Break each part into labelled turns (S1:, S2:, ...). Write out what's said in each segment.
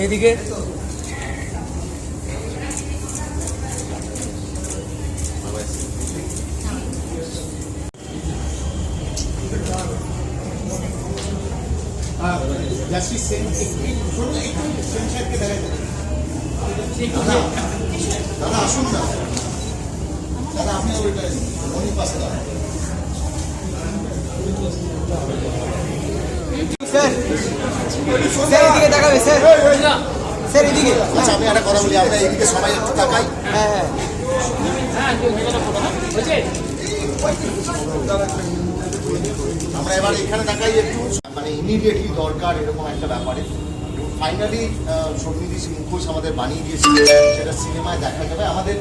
S1: এইদিকে
S2: জাস্টিস সেন শোনো একটু সেন সাহেবকে দেখাই দাদা দাদা আসুন না দাদা আপনি ওইটা মনি পাশে দাঁড়ান
S1: স্যার স্যার এদিকে দেখাবে স্যার স্যার এদিকে।
S2: আচ্ছা আমি একটা কথা বলি আমরা এদিকে সবাই একটু তাকাই।
S1: হ্যাঁ হ্যাঁ।
S2: আমরা এবার এখানে তাকাই একটু মানে ইমিডিয়েটলি দরকার এরকম একটা ব্যাপারে। ফাইনালি সমিতি মুখোশ আমাদের বানিয়ে দিয়েছে সেটা সিনেমায় দেখা যাবে। আমাদের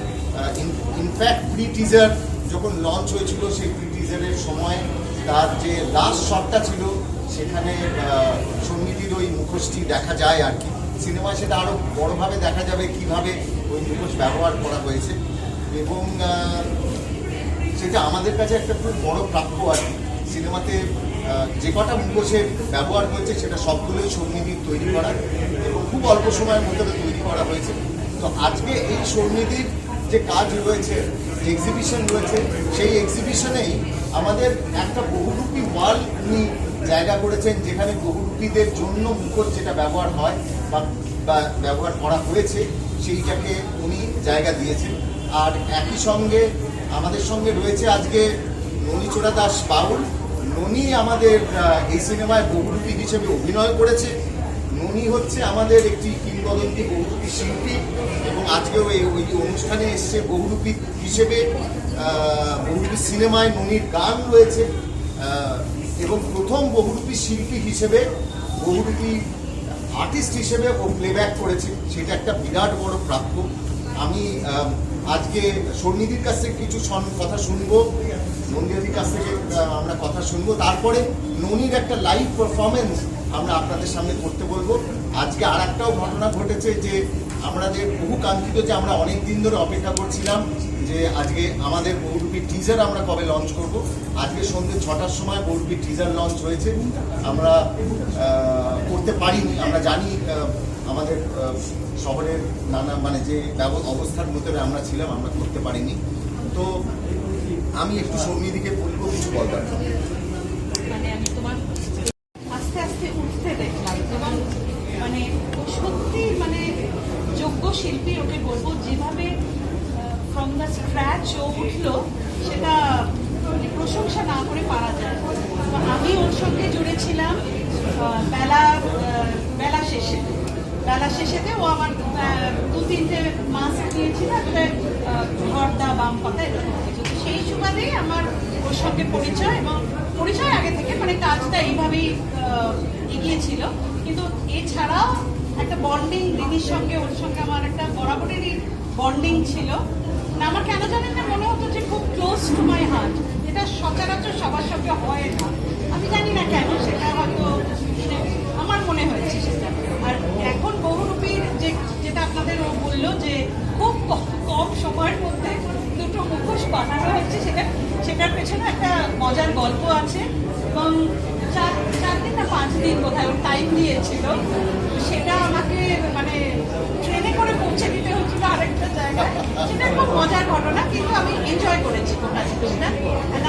S2: ইনফ্যাক্ট প্রি টিজার যখন লঞ্চ হয়েছিল, সেই প্রি টিজারের সময় তার যে লাস্ট শটটা ছিল, সেখানে সমিতির ওই মুখোশটি দেখা যায় আর কি। সিনেমায় সেটা আরও বড়োভাবে দেখা যাবে কীভাবে ওই মুখোশ ব্যবহার করা হয়েছে। এবং সেটা আমাদের কাছে একটা খুব বড় প্রাপ্য আর সিনেমাতে যে কটা মুখোশের ব্যবহার হয়েছে সেটা সবগুলোই সৌমিদির তৈরি করা এবং খুব অল্প সময়ের মধ্যে তৈরি করা হয়েছে। তো আজকে এই সৌমিদির যে কাজ রয়েছে এক্সিবিশন রয়েছে, সেই এক্সিবিশনেই আমাদের একটা বহুরূপী ওয়াল উনি জায়গা করেছেন, যেখানে বহুরূপীদের জন্য মুখোশ যেটা ব্যবহার হয় বা ব্যবহার করা হয়েছে, সেইটাকে উনি জায়গা দিয়েছেন। আর একই সঙ্গে আমাদের সঙ্গে রয়েছে আজকে ননীচোড়া দাস বাউল। ননী আমাদের এই সিনেমায় বহুরূপী হিসেবে অভিনয় করেছে। ননী হচ্ছে আমাদের একটি কিংবদন্তি বহুরূপী শিল্পী এবং আজকেও এই ওই অনুষ্ঠানে এসছে বহুরূপী হিসেবে বহুরূপী সিনেমায় ননীর গান রয়েছে। এবং প্রথম বহুরূপী শিল্পী হিসেবে বহুরূপী আর্টিস্ট হিসেবে ও প্লেব্যাক করেছে। সেটা একটা বিরাট বড় প্রাপ্য। আম, আজকে সন্নিধির কাছ থেকে কিছু কথা শুনব নন্দিয়াদির কাছ থেকে আমরা কথা শুনব। তারপরে ননির একটা লাইভ পারফরমেন্স আমরা আপনাদের সামনে করতে বলব। আজকে আর একটাও ঘটনা ঘটেছে যে আমাদের বহু কাঙ্ক্ষিত যে আমরা অনেক দিন ধরে অপেক্ষা করছিলাম যে আজকে আমাদের বহুরূপী টিজার আমরা কবে লঞ্চ করব। আজকে সন্ধ্যে ছটার সময় বহুরূপী টিজার লঞ্চ হয়েছে। আমরা করতে পারিনি। আমরা জানি আমাদের শহরের নানা মানে যে অবস্থার মধ্যে আমরা ছিলাম, আমরা করতে পারিনি। তো আমি একটু সৌমিদিকে বলব, কিছু বলবার।
S3: মানে আস্তে আস্তে উঠতে দেখলাম এবং মানে সত্যি শিল্পী ওকে বলব, যেভাবে ফ্রম দ্য স্ক্র্যাচ ও উঠল, সেটা মানে প্রশংসা না করে পারা যায়। তো আমি ওর সঙ্গে জুড়েছিলাম বেলা বেলা শেষে। বেলা শেষেতে ও আমার দু তিনটে মাস দিয়েছিল, একটা ঘরদা বাম পাতা এরকম সেই সুবাদেই আমার ওর সঙ্গে পরিচয় এবং পরিচয় আগে থেকে মানে কাজটা এইভাবেই এগিয়েছিল কিন্তু এছাড়াও একটা বন্ডিং দিদির সঙ্গে, ওর সঙ্গে আমার একটা বরাবরেরই বন্ডিং ছিল। আমার কেন জানেন না মনে হতো যে খুব ক্লোজ টু মাই হার্ট এটা সচরাচর সবার সঙ্গে হয় না। আমি জানি না কেন, সেটা হয়তো আমার মনে হয়েছে সেটা। আর এখন বহুরূপীর যে, যেটা আপনাদের ও বলল যে খুব কম সময়ের মধ্যে দুটো মুখোশ বানানো হয়েছে, সেটা, সেটার পেছনে একটা মজার গল্প আছে। এবং চার চার দিন না পাঁচ দিন কোথায় টাইম দিয়েছিল। সেটা আমাকে মানে ট্রেনে করে পৌঁছে দিতে হচ্ছিল আরেকটা জায়গায়। সেটা খুব মজার ঘটনা, কিন্তু আমি এনজয় করেছি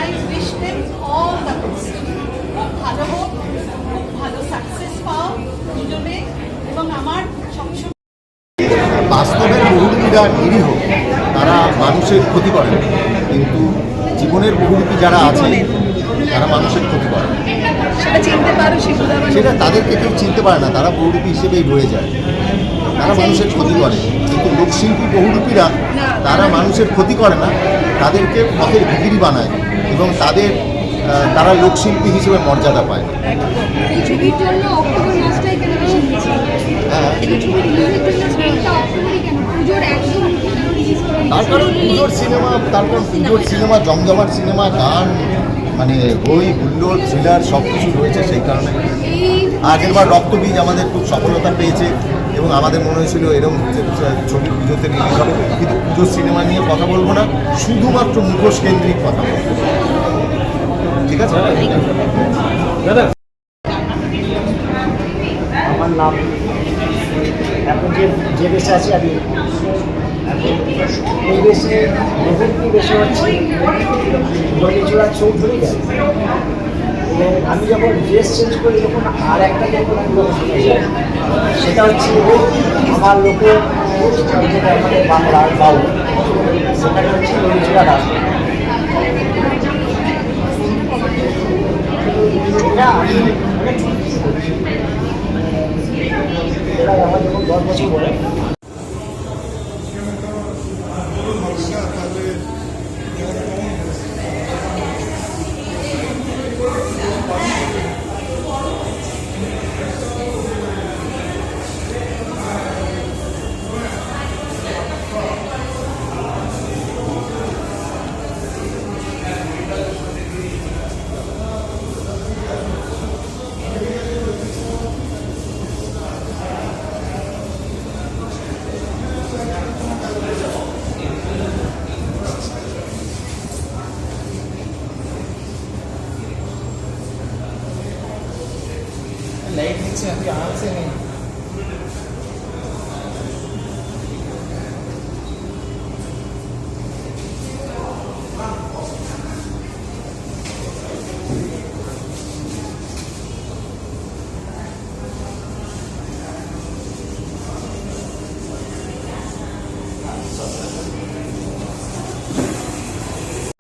S3: I wish them all the খুব ভালো হোক, খুব ভালো সাকসেস পাও দুজনে, এবং আমার সবসময়
S2: বাস্তবের নিরীহ, তারা মানুষের ক্ষতি করে কিন্তু জীবনের বহুরূপী যারা আছে, তারা মানুষের ক্ষতি করে
S4: সেটা চিনতে পারো সেগুলো আবার
S2: সেটা তাদেরকে কেউ চিনতে পারে না তারা বহুরূপী হিসেবেই রয়ে যায়। তারা মানুষের ক্ষতি করে কিন্তু লোকশিল্পী বহুরূপীরা তারা মানুষের ক্ষতি করে না তাদেরকে পথের ভিকিরি বানায় এবং তাদের তারা লোকশিল্পী হিসেবে মর্যাদা পায়। হ্যাঁ।
S4: করে
S2: তার কারণ পুজোর সিনেমা তার কারণ পুজোর সিনেমা জমজমাট সিনেমা গান মানে বই হুল্লোড় থ্রিলার সব কিছু রয়েছে সেই কারণে। আগের বার রক্তবীজ আমাদের খুব সফলতা পেয়েছে এবং আমাদের মনে হয়েছিল এরকম ছবি পুজোতে রিলিজ হবে কিন্তু পুজোর সিনেমা নিয়ে কথা বলব না শুধুমাত্র মুখোশ কেন্দ্রিক কথা বলব। ঠিক আছে?
S5: আমার নাম এখন যে যে দেশে আছি আমি এই দেশে নতুন দেশে হচ্ছে দলিচূড়া চৌধুরী এবং আমি যখন ড্রেস চেঞ্জ করি, তখন আর একটা যখন সেটা হচ্ছে আমার লোকের আমাদের বাংলার বাউল সেখানে হচ্ছে দাস। এটা আমি
S1: लाइट नीचे अभी आराम से नहीं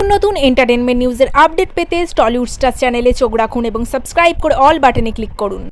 S6: নতুন এন্টারটেনমেন্ট নিউজের আপডেট পেতে টলিউড স্টার চ্যানেলে চোখ রাখুন এবং সাবস্ক্রাইব করে অল বাটনে ক্লিক করুন